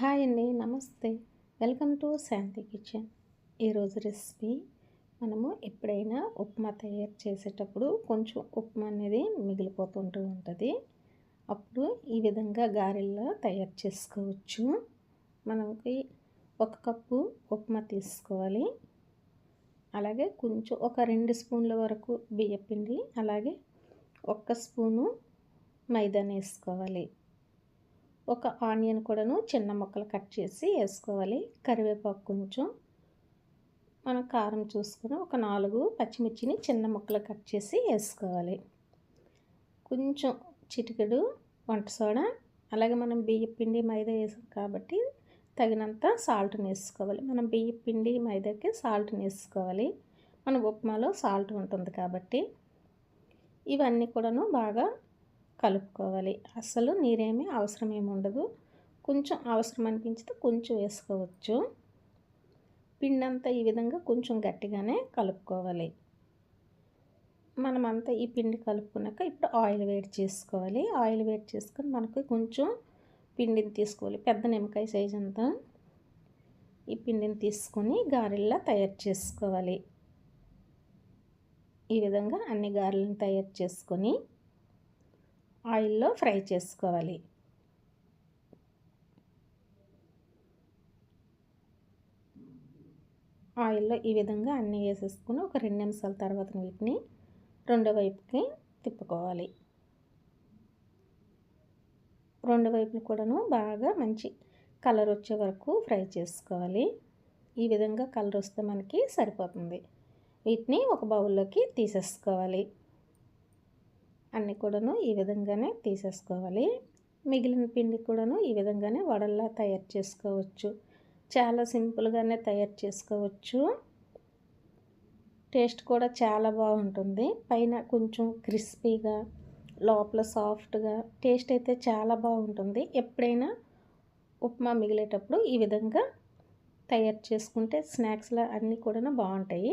Hi అండి నమస్తే. Welcome to Shanti kitchen. ఈరోజు రెసిపీ మనము ఎప్పుడైనా ఉప్మా తయారు చేసేటప్పుడు కొంచెం ఉప్మా అనేది మిగిలిపోతుంటూ ఉంటుంది. అప్పుడు ఈ విధంగా గారెల్లో తయారు చేసుకోవచ్చు. మనకి ఒక కప్పు ఉప్మా తీసుకోవాలి. అలాగే కొంచెం ఒక రెండు స్పూన్ల వరకు బియ్యపిండి అలాగే ఒక్క స్పూను మైదాన వేసుకోవాలి ఒక ఆనియన్ కూడాను చిన్న ముక్కలు కట్ చేసి వేసుకోవాలి. కరివేపాకు కొంచెం మనం కారం చూసుకొని ఒక నాలుగు పచ్చిమిర్చిని చిన్న ముక్కలు కట్ చేసి వేసుకోవాలి. కొంచెం చిటికెడు వంట సోడా అలాగే మనం బియ్య పిండి మైదా వేసాం కాబట్టి తగినంత సాల్ట్ని వేసుకోవాలి. మనం బియ్య పిండి మైదాకి సాల్ట్ని వేసుకోవాలి. మన ఉప్మాలో సాల్ట్ ఉంటుంది కాబట్టి ఇవన్నీ కూడాను బాగా కలుపుకోవాలి. అస్సలు నీరేమీ అవసరం ఏమి ఉండదు. కొంచెం అవసరం అనిపించితే కొంచెం వేసుకోవచ్చు. పిండి అంతా ఈ విధంగా కొంచెం గట్టిగానే కలుపుకోవాలి. మనమంతా ఈ పిండి కలుపుకున్నాక ఇప్పుడు ఆయిల్ వేడి చేసుకోవాలి. ఆయిల్ వేడి చేసుకొని మనకు కొంచెం పిండిని తీసుకోవాలి. పెద్ద నిమ్మకాయ సైజ్ అంతా ఈ పిండిని తీసుకొని గారెల్లా తయారు చేసుకోవాలి. ఈ విధంగా అన్ని గారెలను తయారు చేసుకొని ఆయిల్లో ఫ్రై చేసుకోవాలి. ఆయిల్లో ఈ విధంగా అన్నీ వేసేసుకుని ఒక రెండు నిమిషాల తర్వాత వీటిని రెండో వైపుకి తిప్పుకోవాలి. రెండు వైపులు కూడాను బాగా మంచి కలర్ వచ్చే వరకు ఫ్రై చేసుకోవాలి. ఈ విధంగా కలర్ వస్తే మనకి సరిపోతుంది. వీటిని ఒక బౌల్లోకి తీసేసుకోవాలి. అన్నీ కూడాను ఈ విధంగానే తీసేసుకోవాలి. మిగిలిన పిండి కూడాను ఈ విధంగానే వడల్లా తయారు చేసుకోవచ్చు. చాలా సింపుల్గానే తయారు చేసుకోవచ్చు. టేస్ట్ కూడా చాలా బాగుంటుంది. పైన కొంచెం క్రిస్పీగా లోపల సాఫ్ట్గా టేస్ట్ అయితే చాలా బాగుంటుంది. ఎప్పుడైనా ఉప్మా మిగిలేటప్పుడు ఈ విధంగా తయారు చేసుకుంటే స్నాక్స్లో అన్నీ కూడా బాగుంటాయి.